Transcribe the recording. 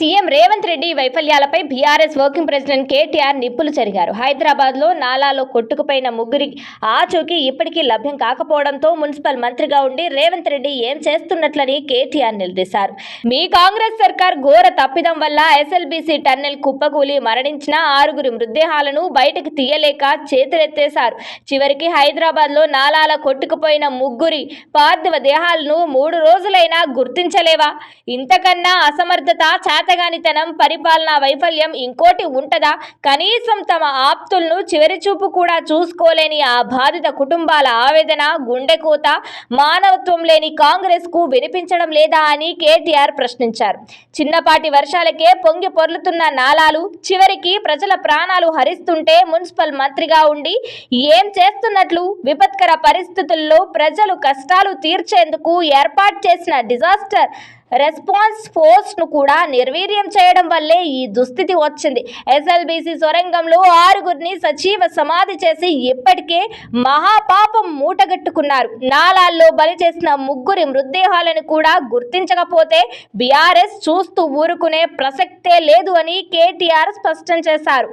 CM Revanth Reddy వైఫల్యాలపై BRS working president KTR నిప్పులు చెరిగారు హైదరాబాద్లో నాలాలో కొట్టుకుపోయిన ముగ్గురి ఆచూకీ ఇప్పటికీ లభ్యం కాకపోవడంతో మున్సిపల్ మంత్రిగా ఉండి రేవంత్ రెడ్డి ఏం చేస్తున్నట్లని కేటీఆర్ నిలదీశారు. మీ కాంగ్రెస్ సర్కార్ ఘోర తప్పిదం వల్ల ఎస్ఎల్బీసీ టన్నెల్ కుప్పకూలి మరణించిన ఆరుగురి మృతదేహాలను బయటకు తీయలేక చేతులెత్తేశారు. చివరికి హైదరాబాద్లో నాలాల కొట్టుకుపోయిన ముగ్గురి పార్థివ దేహాలను మూడు రోజులైనా గుర్తించలేవా? ఇంతకన్నా అసమర్థత చేతగానితనం పరిపాలనా వైఫల్యం ఇంకోటి ఉంటదా? కనీసం తమ ఆప్తులను చివరి చూపు కూడా చూసుకోలేని ఆ బాధిత కుటుంబాల ఆవేదన గుండెకోత మానవత్వం లేని కాంగ్రెస్కు వినిపించడం లేదా అని కేటీఆర్ ప్రశ్నించారు. చిన్నపాటి వర్షాలకే పొంగి పొర్లుతున్న నాలాలు చివరికి ప్రజల ప్రాణాలు హరిస్తుంటే మున్సిపల్ మంత్రిగా ఉండి ఏం చేస్తున్నట్లు విపత్కర పరిస్థితుల్లో ప్రజలు కష్టాలు తీర్చేందుకు ఏర్పాటు చేసిన డిజాస్టర్ రెస్పాన్స్ ఫోర్స్ను కూడా నిర్వీర్యం చేయడం వల్లే ఈ దుస్థితి వచ్చింది. ఎస్ఎల్బీసీ సొరంగంలో ఆరుగురిని సజీవ సమాధి చేసి ఇప్పటికే మహాపాపం మూటగట్టుకున్నారు. నాలాల్లో బలి చేసిన ముగ్గురి మృతదేహాలను కూడా గుర్తించకపోతే బీఆర్ఎస్ చూస్తూ ఊరుకునే ప్రసక్తే లేదు అని కేటీఆర్ స్పష్టం చేశారు.